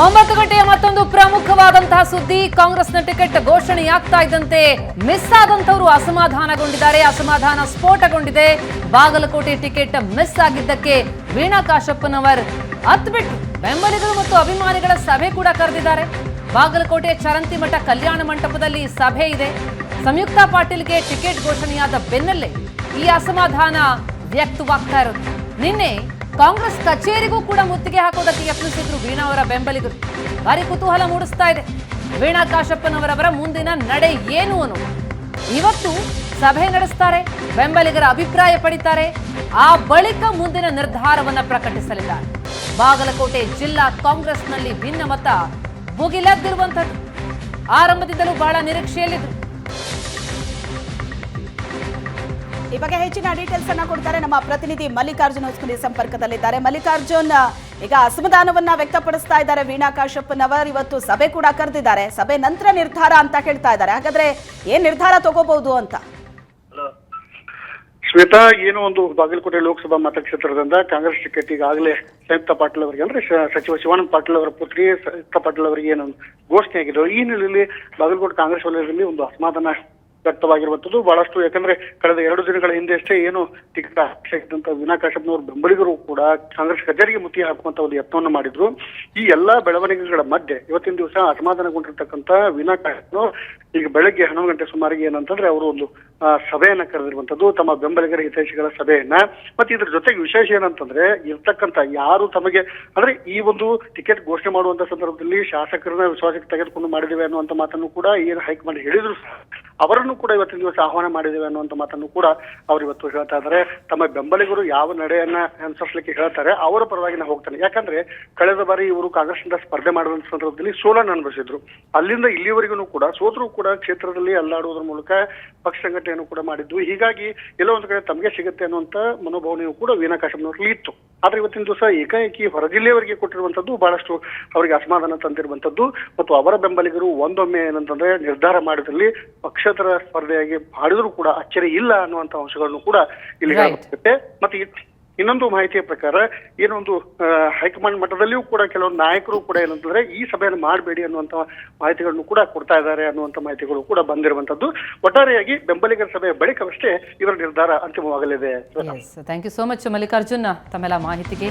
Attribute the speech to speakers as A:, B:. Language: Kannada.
A: ಒಂಬತ್ತು ಗಂಟೆಯ ಮತ್ತೊಂದು ಪ್ರಮುಖವಾದಂತಹ ಸುದ್ದಿ. ಕಾಂಗ್ರೆಸ್ನ ಟಿಕೆಟ್ ಘೋಷಣೆಯಾಗ್ತಾ ಇದ್ದಂತೆ ಮಿಸ್ ಆದಂತವರು ಅಸಮಾಧಾನಗೊಂಡಿದ್ದಾರೆ. ಅಸಮಾಧಾನ ಸ್ಫೋಟಗೊಂಡಿದೆ. ಬಾಗಲಕೋಟೆ ಟಿಕೆಟ್ ಮಿಸ್ ಆಗಿದ್ದಕ್ಕೆ ವೀಣಾ ಕಾಶಪ್ಪನವರ್ ಅತ್ಬಿಟ್ಟು ಬೆಂಬಲಿಗರು ಮತ್ತು ಅಭಿಮಾನಿಗಳ ಸಭೆ ಕೂಡ ಕರೆದಿದ್ದಾರೆ. ಬಾಗಲಕೋಟೆ ಚರಂತಿಮಠ ಕಲ್ಯಾಣ ಮಂಟಪದಲ್ಲಿ ಸಭೆ ಇದೆ. ಸಂಯುಕ್ತ ಪಾಟೀಲ್ಗೆ ಟಿಕೆಟ್ ಘೋಷಣೆಯಾದ ಬೆನ್ನಲ್ಲೇ ಈ ಅಸಮಾಧಾನ ವ್ಯಕ್ತವಾಗ್ತಾ ಇರೋದು. ನಿನ್ನೆ ಕಾಂಗ್ರೆಸ್ ಕಚೇರಿಗೂ ಕೂಡ ಮುತ್ತಿಗೆ ಹಾಕೋದಕ್ಕೆ ಯತ್ನಿಸಿದ್ರು ವೀಣಾ ಅವರ ಬೆಂಬಲಿಗರು. ಭಾರಿ ಕುತೂಹಲ ಮೂಡಿಸ್ತಾ ಇದೆ. ವೀಣಾ ಕಾಶಪ್ಪನವರವರ ಮುಂದಿನ ನಡೆ ಏನು ಅನ್ನೋದು ಇವತ್ತು ಸಭೆ ನಡೆಸ್ತಾರೆ, ಬೆಂಬಲಿಗರ ಅಭಿಪ್ರಾಯ ಪಡಿತಾರೆ, ಆ ಬಳಿಕ ಮುಂದಿನ ನಿರ್ಧಾರವನ್ನ ಪ್ರಕಟಿಸಲಿದ್ದಾರೆ. ಬಾಗಲಕೋಟೆ ಜಿಲ್ಲಾ ಕಾಂಗ್ರೆಸ್ನಲ್ಲಿ ಭಿನ್ನಮತ ಭುಗಿಲೆದ್ದಿರುವಂಥದ್ದು. ಆರಂಭದಿಂದಲೂ ಬಹಳ ನಿರೀಕ್ಷೆಯಲ್ಲಿದ್ರು
B: ಈ ಬಗ್ಗೆ ಹೆಚ್ಚಿನ ಡೀಟೇಲ್ಸ್ ಅನ್ನ ಕೊಡ್ತಾರೆ ನಮ್ಮ ಪ್ರತಿನಿಧಿ ಮಲ್ಲಿಕಾರ್ಜುನ್ ಹೊಸ್ಕುಲಿ ಸಂಪರ್ಕದಲ್ಲಿದ್ದಾರೆ. ಮಲ್ಲಿಕಾರ್ಜುನ್, ಈಗ ಅಸಮಾಧಾನವನ್ನ ವ್ಯಕ್ತಪಡಿಸ್ತಾ ಇದ್ದಾರೆ ವೀಣಾ ಕಾಶಪ್ಪನವರ್ ಇವತ್ತು ಸಭೆ ಕೂಡ ಕರೆದಿದ್ದಾರೆ. ಸಭೆ ನಂತರ ನಿರ್ಧಾರ ಅಂತ ಹೇಳ್ತಾ ಇದ್ದಾರೆ. ಹಾಗಾದ್ರೆ ಏನ್ ನಿರ್ಧಾರ ತಗೋಬಹುದು ಅಂತ?
C: ಶ್ವೇತಾ, ಏನು ಒಂದು ಬಾಗಲಕೋಟೆ ಲೋಕಸಭಾ ಮತಕ್ಷೇತ್ರದಿಂದ ಕಾಂಗ್ರೆಸ್ ಟಿಕೆಟ್ ಈಗಾಗಲೇ ಸಂಯುಕ್ತ ಪಾಟೀಲ್ ಅವರಿಗೆ, ಅಂದ್ರೆ ಸಚಿವ ಶಿವಾನಂದ ಪಾಟೀಲ್ ಅವರ ಪುತ್ರಿ ಸಂಯುಕ್ತ ಪಾಟೀಲ್ ಅವರಿಗೆ ಏನು ಘೋಷಣೆ ಆಗಿದೆ ಈ ನಿಟ್ಟಿನಲ್ಲಿ ಬಾಗಲಕೋಟೆ ಕಾಂಗ್ರೆಸ್ ವಲಯದಲ್ಲಿ ಒಂದು ಅಸಮಾಧಾನ ವ್ಯಕ್ತವಾಗಿರುವಂತದ್ದು ಬಹಳಷ್ಟು ಯಾಕಂದ್ರೆ ಕಳೆದ ಎರಡು ದಿನಗಳ ಹಿಂದೆ ಅಷ್ಟೇ ಏನು ಟಿಕೆಟ್ ಆಕ್ಷೇಪಿಸಿದಂತ ವಿನಾ ಬೆಂಬಲಿಗರು ಕೂಡ ಕಾಂಗ್ರೆಸ್ ಕಚೇರಿಗೆ ಮುತಿ ಹಾಕುವಂತ ಒಂದು ಯತ್ನವನ್ನು ಮಾಡಿದ್ರು. ಈ ಎಲ್ಲಾ ಬೆಳವಣಿಗೆಗಳ ಮಧ್ಯೆ ಇವತ್ತಿನ ದಿವಸ ಅಸಮಾಧಾನಗೊಂಡಿರ್ತಕ್ಕಂತ ವಿನಾ ಈಗ ಬೆಳಗ್ಗೆ ಹನ್ನೊಂದು ಗಂಟೆ ಸುಮಾರಿಗೆ ಏನಂತಂದ್ರೆ ಅವರು ಒಂದು ಸಭೆಯನ್ನ ಕರೆದಿರುವಂತದ್ದು ತಮ್ಮ ಬೆಂಬಲಿಗರ ಹಿತೈಷಿಗಳ ಸಭೆಯನ್ನ. ಮತ್ತೆ ಇದ್ರ ಜೊತೆಗೆ ವಿಶೇಷ ಏನಂತಂದ್ರೆ ಇರ್ತಕ್ಕಂತ ಯಾರು ತಮಗೆ, ಅಂದ್ರೆ ಈ ಒಂದು ಟಿಕೆಟ್ ಘೋಷಣೆ ಮಾಡುವಂತ ಸಂದರ್ಭದಲ್ಲಿ ಶಾಸಕರನ್ನ ವಿಶ್ವಾಸಕ್ಕೆ ತೆಗೆದುಕೊಂಡು ಮಾಡಿದ್ದೇವೆ ಅನ್ನುವಂತ ಮಾತನ್ನು ಕೂಡ ಏನು ಹೈಕಮಾಂಡ್ ಹೇಳಿದ್ರು ಸಹ. ಅವರನ್ನು ಕೂಡ ಇವತ್ತಿನ ದಿವಸ ಆಹ್ವಾನ ಮಾಡಿದ್ದೇವೆ ಅನ್ನುವಂತ ಮಾತನ್ನು ಕೂಡ ಅವರು ಇವತ್ತು ಹೇಳ್ತಾ ಇದ್ದಾರೆ. ತಮ್ಮ ಬೆಂಬಲಿಗರು ಯಾವ ನಡೆಯನ್ನ ಅನುಸರಿಸಲಿಕ್ಕೆ ಹೇಳ್ತಾರೆ, ಅವರ ಪರವಾಗಿ ನಾವು ಹೋಗ್ತಾನೆ. ಯಾಕಂದ್ರೆ ಕಳೆದ ಬಾರಿ ಇವರು ಕಾಂಗ್ರೆಸ್ನಿಂದ ಸ್ಪರ್ಧೆ ಮಾಡುವಂತ ಸಂದರ್ಭದಲ್ಲಿ ಸೋಲನ್ನು ಅನುಭವಿಸಿದ್ರು. ಅಲ್ಲಿಂದ ಇಲ್ಲಿವರೆಗೂ ಕೂಡ ಸೋತರು ಕೂಡ ಕ್ಷೇತ್ರದಲ್ಲಿ ಅಲ್ಲಾಡುವುದರ ಮೂಲಕ ಪಕ್ಷ ಸಂಘಟನೆಯನ್ನು ಕೂಡ ಮಾಡಿದ್ದು ಹೀಗಾಗಿ ಎಲ್ಲೋ ಒಂದು ಕಡೆ ತಮಗೆ ಸಿಗುತ್ತೆ ಅನ್ನುವಂತ ಮನೋಭಾವನೆಯು ಕೂಡ ವೀಣಾ ಇತ್ತು. ಆದ್ರೆ ಇವತ್ತಿನ ದಿವಸ ಏಕಾಏಕಿ ಹೊರ ಜಿಲ್ಲೆಯವರಿಗೆ ಕೊಟ್ಟಿರುವಂತದ್ದು ಬಹಳಷ್ಟು ಅವರಿಗೆ ಅಸಮಾಧಾನ ತಂದಿರುವಂತದ್ದು. ಮತ್ತು ಅವರ ಬೆಂಬಲಿಗರು ಒಂದೊಮ್ಮೆ ಏನಂತಂದ್ರೆ ನಿರ್ಧಾರ ಮಾಡಿದಲ್ಲಿ ಪಕ್ಷೇತರ ಸ್ಪರ್ಧೆಯಾಗಿ ಮಾಡಿದ್ರು ಕೂಡ ಅಚ್ಚರಿ ಇಲ್ಲ ಅನ್ನುವಂತ ಅಂಶಗಳನ್ನು ಕೂಡ ಇಲ್ಲಿ
A: Right.
C: ಮತ್ತೆ ಇನ್ನೊಂದು ಮಾಹಿತಿಯ ಪ್ರಕಾರ ಏನೊಂದು ಹೈಕಮಾಂಡ್ ಮಟ್ಟದಲ್ಲಿಯೂ ಕೂಡ ಕೆಲವೊಂದು ನಾಯಕರು ಕೂಡ ಏನಂತಂದ್ರೆ ಈ ಸಭೆಯನ್ನು ಮಾಡಬೇಡಿ ಅನ್ನುವಂತ ಮಾಹಿತಿಗಳನ್ನು ಕೂಡ ಕೊಡ್ತಾ ಇದ್ದಾರೆ ಅನ್ನುವಂತ ಮಾಹಿತಿಗಳು ಕೂಡ ಬಂದಿರುವಂತದ್ದು ಒಟ್ಟಾರೆಯಾಗಿ ಬೆಂಬಲಿಗರ ಸಭೆಯ ಬಳಿಕವಷ್ಟೇ ಇವರ ನಿರ್ಧಾರ ಅಂತಿಮವಾಗಲಿದೆ.
A: Thank you so much Mallikarjun. ತಮ್ಮೆಲ್ಲ ಮಾಹಿತಿಗೆ